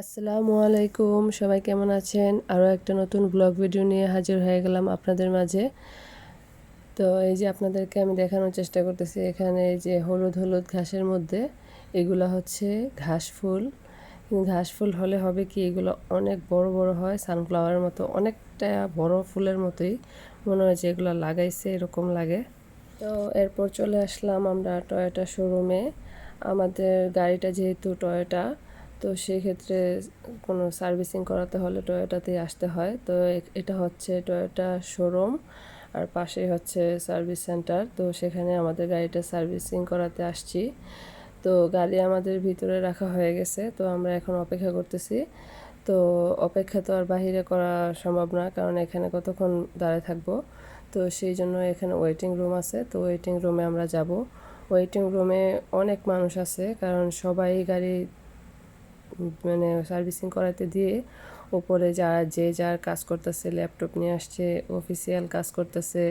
আসসালামু আলাইকুম, সবাই কেমন আছেন? আরও একটা নতুন ব্লগ ভিডিও নিয়ে হাজির হয়ে গেলাম আপনাদের মাঝে। তো এই যে আপনাদেরকে আমি দেখানোর চেষ্টা করতেছি এখানে এই যে হলুদ হলুদ ঘাসের মধ্যে, এগুলো হচ্ছে ঘাস ফুল। ঘাস ফুল হলে হবে কি, এগুলো অনেক বড় বড় হয় সানফ্লাওয়ারের মতো, অনেকটা বড় ফুলের মতোই। মনে হয় যে এগুলো লাগাইছে, এরকম লাগে। তো এরপর চলে আসলাম আমরা টয়োটা শোরুমে আমাদের গাড়িটা যেহেতু টয়োটা তো সেক্ষেত্রে কোনো সার্ভিসিং করাতে হলে টয়োটাতেই আসতে হয়। তো এটা হচ্ছে টয়োটা শোরুম আর পাশেই হচ্ছে সার্ভিস সেন্টার। তো সেখানে আমাদের গাড়িটা সার্ভিসিং করাতে আসছি। তো গাড়ি আমাদের ভিতরে রাখা হয়ে গেছে, তো আমরা এখন অপেক্ষা করতেছি। তো অপেক্ষা তো আর বাহিরে করা সম্ভব না, কারণ এখানে কতক্ষণ দাঁড়ায় থাকব? তো সেই জন্য এখানে ওয়েটিং রুম আছে, তো ওয়েটিং রুমে আমরা যাব। ওয়েটিং রুমে অনেক মানুষ আছে, কারণ সবাই গাড়ি মানে সার্ভিসিং করাতে দিয়ে উপরে যারা যে যার কাজ করতেছে ল্যাপটপ নিয়ে আসছে অফিসিয়াল কাজ করতেছে,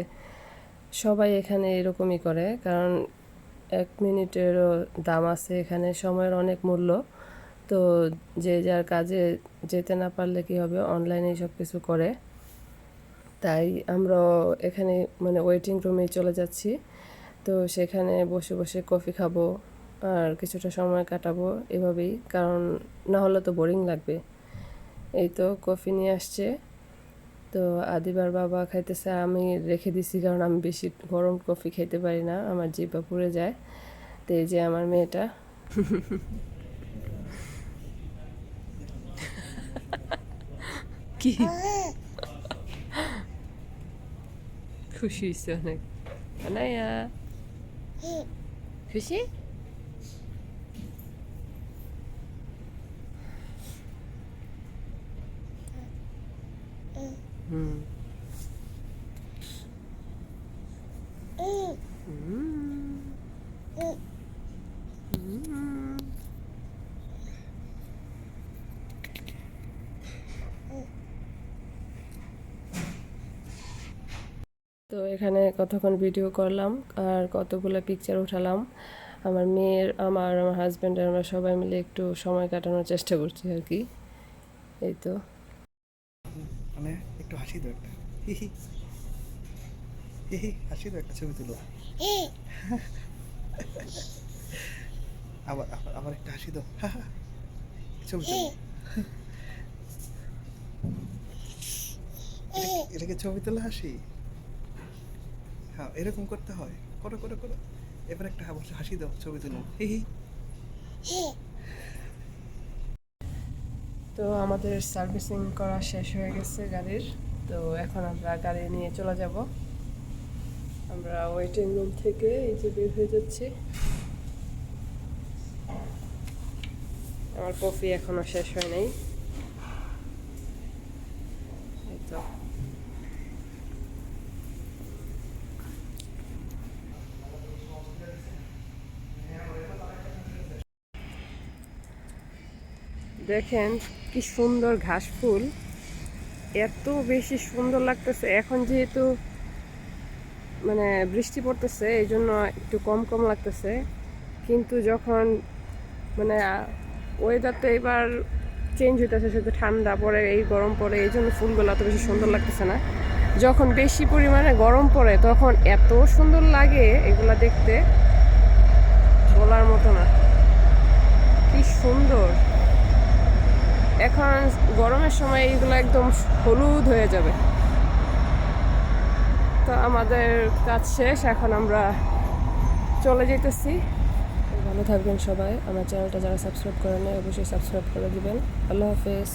সবাই এখানে এরকমই করে। কারণ এক মিনিটেরও দাম আছে এখানে, সময়ের অনেক মূল্য। তো যে যার কাজে যেতে না পারলে কি হবে? অনলাইনে সব কিছু করে। তাই আমরা এখানে মানে ওয়েটিং রুমে চলে যাচ্ছি। তো সেখানে বসে বসে কফি খাব। আর কিছুটা সময় কাটাবো এভাবেই কারণ না হলে তো বোরিং লাগবে। এই তো কফি নিয়ে আসছে। তো আদিবার বাবা খাইতেছে আমি রেখে দিছি কারণ আমি বেশি গরম কফি খেতে পারি না আমার জিভা পুড়ে যায়। তো এই যে আমার মেয়েটা। কি? খুশি হয়েছে অনেক। খুশি? তো এখানে কতক্ষণ ভিডিও করলাম আর কতগুলো পিকচার উঠালাম। আমার মেয়ের, আমার আমার হাজব্যান্ড আমরা সবাই মিলে একটু সময় কাটানোর চেষ্টা করছি আর কি। এই তো। মানে একটু হাসি দাও একটা। হাসি দাও একটা ছবি তুলো। আবার আবার আবার একটা হাসি দাও। ছবি তুলো। এটাকে ছবি তোলা হাসি? হ্যাঁ এরকম করতে হয়। করো করো করো। এবার একটা আবার হাসি দাও, ছবি তুলো। হি হি। তো আমাদের সার্ভিসিং করা শেষ হয়ে গেছে গাড়ির। তো এখন আমরা গাড়ি নিয়ে চলে যাব। আমরা ওয়েটিং রুম থেকে এই যে বের হয়ে যাচ্ছি। আমার কফি এখনও শেষ হয় নাই এই তো দেখেন কি সুন্দর ঘাস ফুল। এত বেশি সুন্দর লাগতেছে। এখন যেহেতু মানে বৃষ্টি পড়তেছে এই জন্য একটু কম কম লাগতেছে। কিন্তু যখন মানে ওয়েদার তো এবার চেঞ্জ হইতেছে শুধু ঠান্ডা পড়ে, এই গরম পড়ে এই জন্য ফুলগুলো এত বেশি সুন্দর লাগতেছে না। যখন বেশি পরিমাণে গরম পড়ে, তখন এত সুন্দর লাগে এগুলা দেখতে বলার মতো না কি সুন্দর এখন গরমের সময় এইগুলো একদম হলুদ হয়ে যাবে। তো আমাদের কাজ শেষ, এখন আমরা চলে যেতেছি। ভালো থাকবেন সবাই। আমার চ্যানেলটা যারা সাবস্ক্রাইব করেন অবশ্যই সাবস্ক্রাইব করে দিবেন। আল্লাহ হাফেজ।